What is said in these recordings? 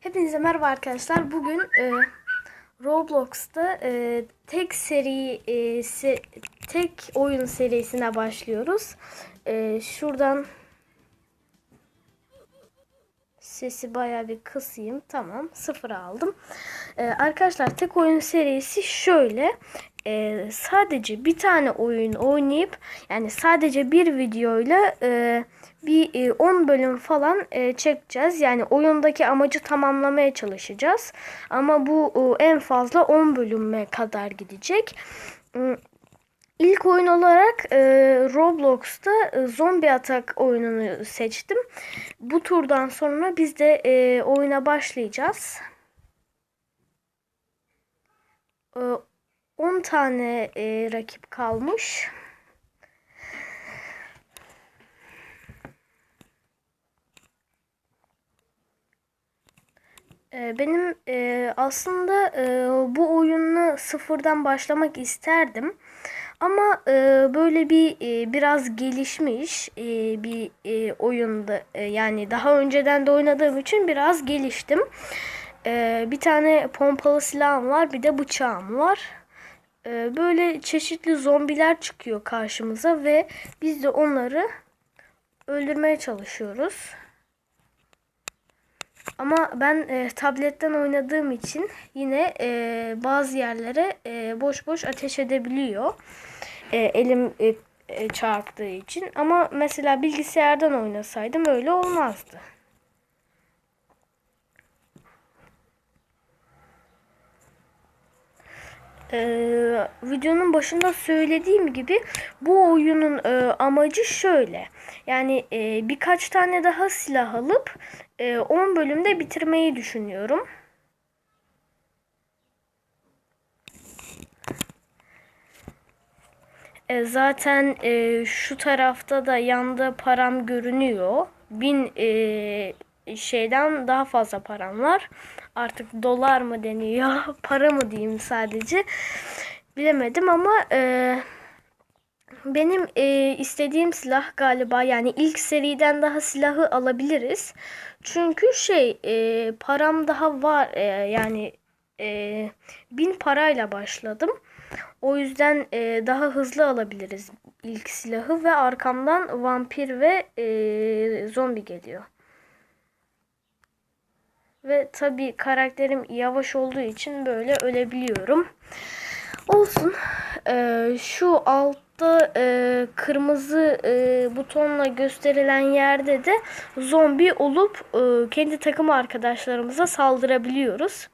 Hepinize merhaba arkadaşlar. Bugün e, Roblox'ta e, tek seri e, se- tek oyun serisine başlıyoruz. E, şuradan sesi bayağı bir kısayım. Tamam, sıfıra aldım. E, arkadaşlar tek oyun serisi şöyle. E, sadece bir tane oyun oynayıp yani sadece bir videoyla e, bir e, 10 bölüm falan e, çekeceğiz. Yani oyundaki amacı tamamlamaya çalışacağız. Ama bu e, en fazla 10 bölüme kadar gidecek. Hmm, İlk oyun olarak e, Roblox'ta e, Zombie Attack oyununu seçtim. Bu turdan sonra biz de e, oyuna başlayacağız. E, 10 tane e, rakip kalmış. E, Benim e, aslında e, bu oyunu sıfırdan başlamak isterdim. Ama e, böyle bir e, biraz gelişmiş e, bir e, oyunda e, yani daha önceden de oynadığım için biraz geliştim. E, bir tane pompalı silahım var, bir de bıçağım var. E, böyle çeşitli zombiler çıkıyor karşımıza ve biz de onları öldürmeye çalışıyoruz. Ama ben e, tabletten oynadığım için yine e, bazı yerlere e, boş boş ateş edebiliyor. E, elim e, e, çarptığı için. Ama mesela bilgisayardan oynasaydım öyle olmazdı. Ee, videonun başında söylediğim gibi bu oyunun e, amacı şöyle. Yani e, birkaç tane daha silah alıp e, 10 bölümde bitirmeyi düşünüyorum. E, zaten e, şu tarafta da yanda param görünüyor. Bin e, şeyden daha fazla param var. Artık dolar mı deniyor, para mı diyeyim sadece. Bilemedim ama e, benim e, istediğim silah galiba yani ilk seriden daha silahı alabiliriz. Çünkü şey e, param daha var e, yani e, bin parayla başladım. O yüzden e, daha hızlı alabiliriz ilk silahı ve arkamdan vampir ve e, zombi geliyor. Ve tabi karakterim yavaş olduğu için böyle ölebiliyorum. Olsun. Ee, şu altta e, kırmızı e, butonla gösterilen yerde de zombi olup e, kendi takım arkadaşlarımıza saldırabiliyoruz.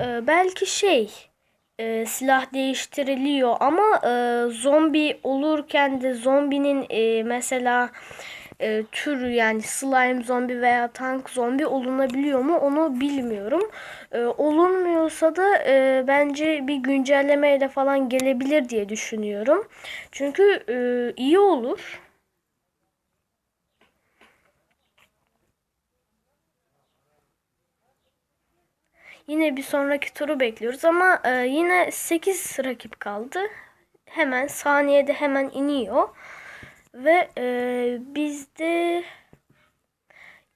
Ee, belki şey e, silah değiştiriliyor ama e, zombi olurken de zombinin e, mesela e, türü yani slime zombi veya tank zombi olunabiliyor mu onu bilmiyorum. E, olunmuyorsa da e, bence bir güncellemeyle falan gelebilir diye düşünüyorum. Çünkü e, iyi olur. Yine bir sonraki turu bekliyoruz ama e, yine 8 rakip kaldı. Hemen saniyede hemen iniyor. Ve e, bizde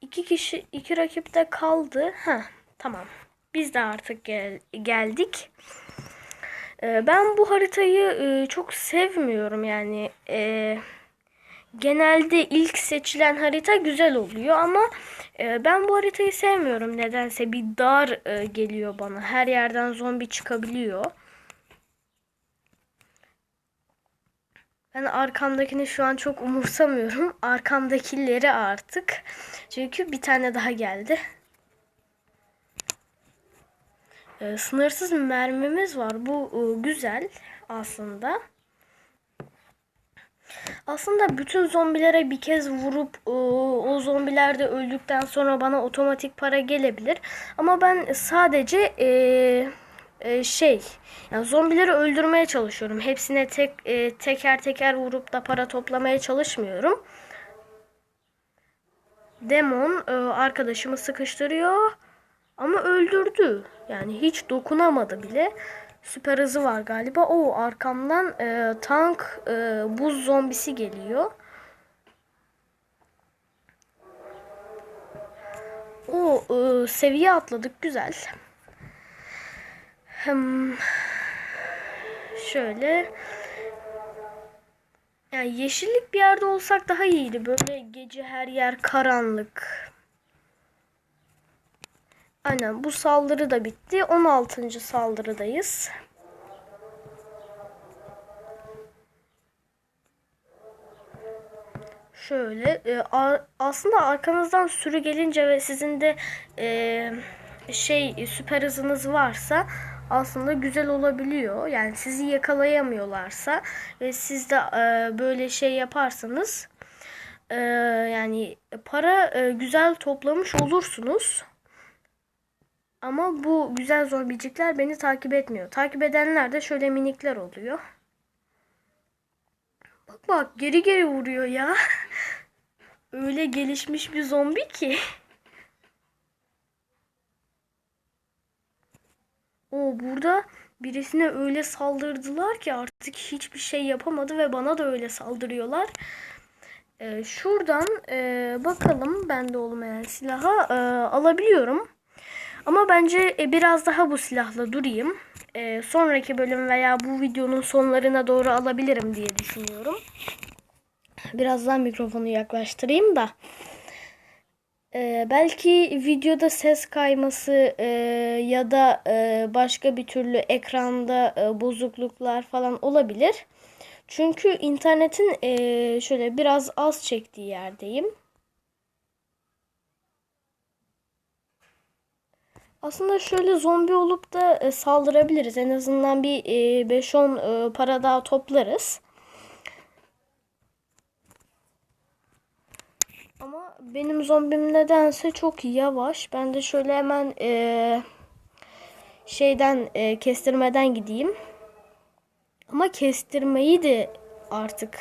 iki kişi iki rakipte kaldı. Ha tamam. Biz de artık gel, geldik. E, ben bu haritayı e, çok sevmiyorum yani. E, genelde ilk seçilen harita güzel oluyor ama e, ben bu haritayı sevmiyorum nedense bir dar e, geliyor bana. Her yerden zombi çıkabiliyor. Ben arkamdakini şu an çok umursamıyorum. Arkamdakileri artık. Çünkü bir tane daha geldi. E, sınırsız mermimiz var. Bu e, güzel aslında. Aslında bütün zombilere bir kez vurup e, o zombiler de öldükten sonra bana otomatik para gelebilir. Ama ben sadece e, e, şey yani zombileri öldürmeye çalışıyorum. Hepsine tek e, teker teker vurup da para toplamaya çalışmıyorum. Demon e, arkadaşımı sıkıştırıyor ama öldürdü. Yani hiç dokunamadı bile. Süper hızı var galiba. O arkamdan e, tank e, buz zombisi geliyor. e, seviye atladık. Güzel. Hmm. Şöyle. Yani yeşillik bir yerde olsak daha iyiydi. Böyle gece her yer karanlık. Aynen bu saldırı da bitti. 16. saldırıdayız. Şöyle e, aslında arkanızdan sürü gelince ve sizin de e, şey süper hızınız varsa aslında güzel olabiliyor. Yani sizi yakalayamıyorlarsa ve siz de e, böyle şey yaparsanız e, yani para e, güzel toplamış olursunuz. Ama bu güzel zombicikler beni takip etmiyor. Takip edenler de şöyle minikler oluyor. Bak bak geri geri vuruyor ya. Öyle gelişmiş bir zombi ki. Burada birisine öyle saldırdılar ki artık hiçbir şey yapamadı ve bana da öyle saldırıyorlar. Ee, şuradan e, bakalım bende olmayan silahı e, alabiliyorum. Ama bence e, biraz daha bu silahla durayım. E, sonraki bölüm veya bu videonun sonlarına doğru alabilirim diye düşünüyorum. Birazdan mikrofonu yaklaştırayım da. E, belki videoda ses kayması e, ya da e, başka bir türlü ekranda e, bozukluklar falan olabilir. Çünkü internetin e, şöyle biraz az çektiği yerdeyim. Aslında şöyle zombi olup da e, saldırabiliriz. En azından bir e, 5-10 e, para daha toplarız. Ama benim zombim nedense çok yavaş. Ben de şöyle hemen e, şeyden e, kestirmeden gideyim. Ama kestirmeyi de artık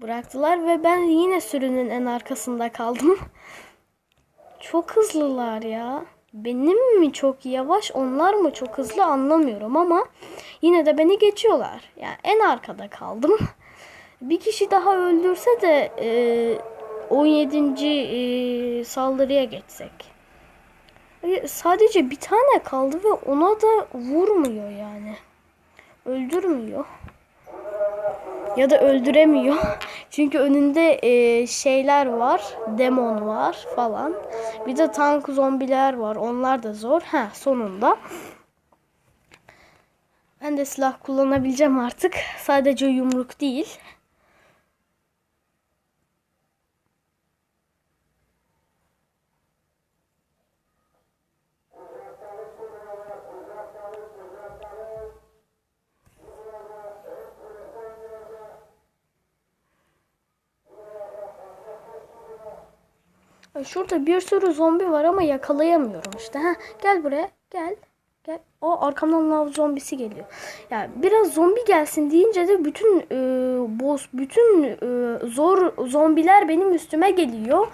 bıraktılar ve ben yine sürünün en arkasında kaldım. çok hızlılar ya. Benim mi çok yavaş, onlar mı çok hızlı anlamıyorum ama yine de beni geçiyorlar. Yani en arkada kaldım. Bir kişi daha öldürse de e, 17. E, saldırıya geçsek. E, sadece bir tane kaldı ve ona da vurmuyor yani. Öldürmüyor. Ya da öldüremiyor. Çünkü önünde e, şeyler var. Demon var falan. Bir de tank zombiler var. Onlar da zor. Ha sonunda. Ben de silah kullanabileceğim artık. Sadece yumruk değil. Şurada bir sürü zombi var ama yakalayamıyorum işte. Ha, gel buraya. Gel. Gel. O arkamdan lav zombisi geliyor. Yani biraz zombi gelsin deyince de bütün e, boss, bütün e, zor zombiler benim üstüme geliyor.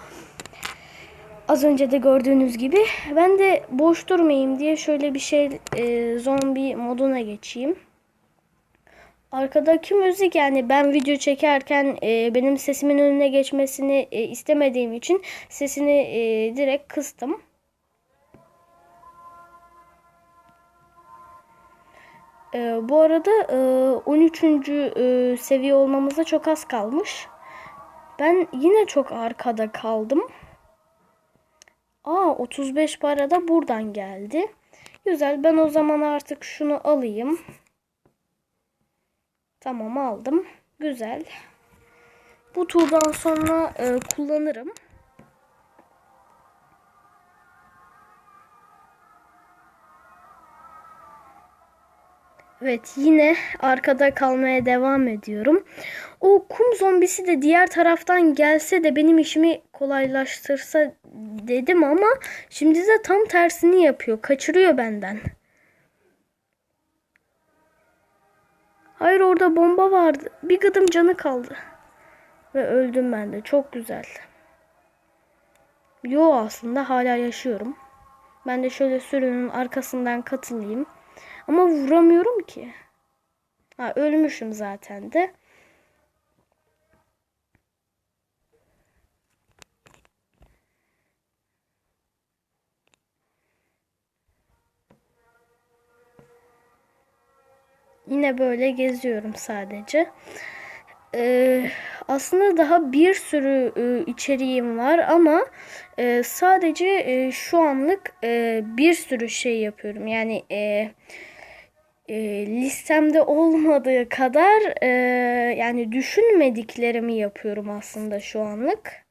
Az önce de gördüğünüz gibi. Ben de boş durmayayım diye şöyle bir şey e, zombi moduna geçeyim. Arkadaki müzik yani ben video çekerken e, benim sesimin önüne geçmesini e, istemediğim için sesini e, direkt kıstım. E, bu arada e, 13. E, seviye olmamıza çok az kalmış. Ben yine çok arkada kaldım. Aa 35 para da buradan geldi. Güzel ben o zaman artık şunu alayım. Tamam aldım. Güzel. Bu turdan sonra e, kullanırım. Evet yine arkada kalmaya devam ediyorum. O kum zombisi de diğer taraftan gelse de benim işimi kolaylaştırsa dedim ama şimdi de tam tersini yapıyor. Kaçırıyor benden. Hayır orada bomba vardı. Bir gıdım canı kaldı. Ve öldüm ben de. Çok güzel. Yo aslında hala yaşıyorum. Ben de şöyle sürünün arkasından katılayım. Ama vuramıyorum ki. Ha ölmüşüm zaten de. Yine böyle geziyorum sadece. Ee, aslında daha bir sürü e, içeriğim var ama e, sadece e, şu anlık e, bir sürü şey yapıyorum. Yani e, e, listemde olmadığı kadar e, yani düşünmediklerimi yapıyorum aslında şu anlık.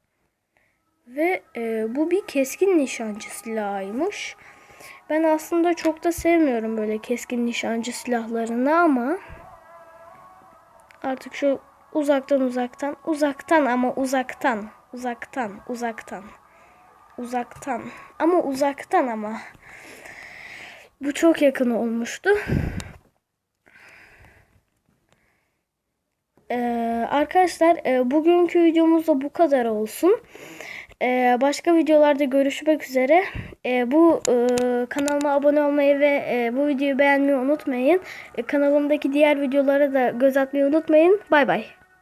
Ve e, bu bir keskin nişancı silahıymış. Ben aslında çok da sevmiyorum böyle keskin nişancı silahlarını ama artık şu uzaktan uzaktan uzaktan ama uzaktan uzaktan uzaktan uzaktan ama uzaktan ama bu çok yakın olmuştu. Ee, arkadaşlar e, bugünkü videomuz da bu kadar olsun. Ee, başka videolarda görüşmek üzere. Ee, bu e, kanalıma abone olmayı ve e, bu videoyu beğenmeyi unutmayın. E, kanalımdaki diğer videolara da göz atmayı unutmayın. Bay bay.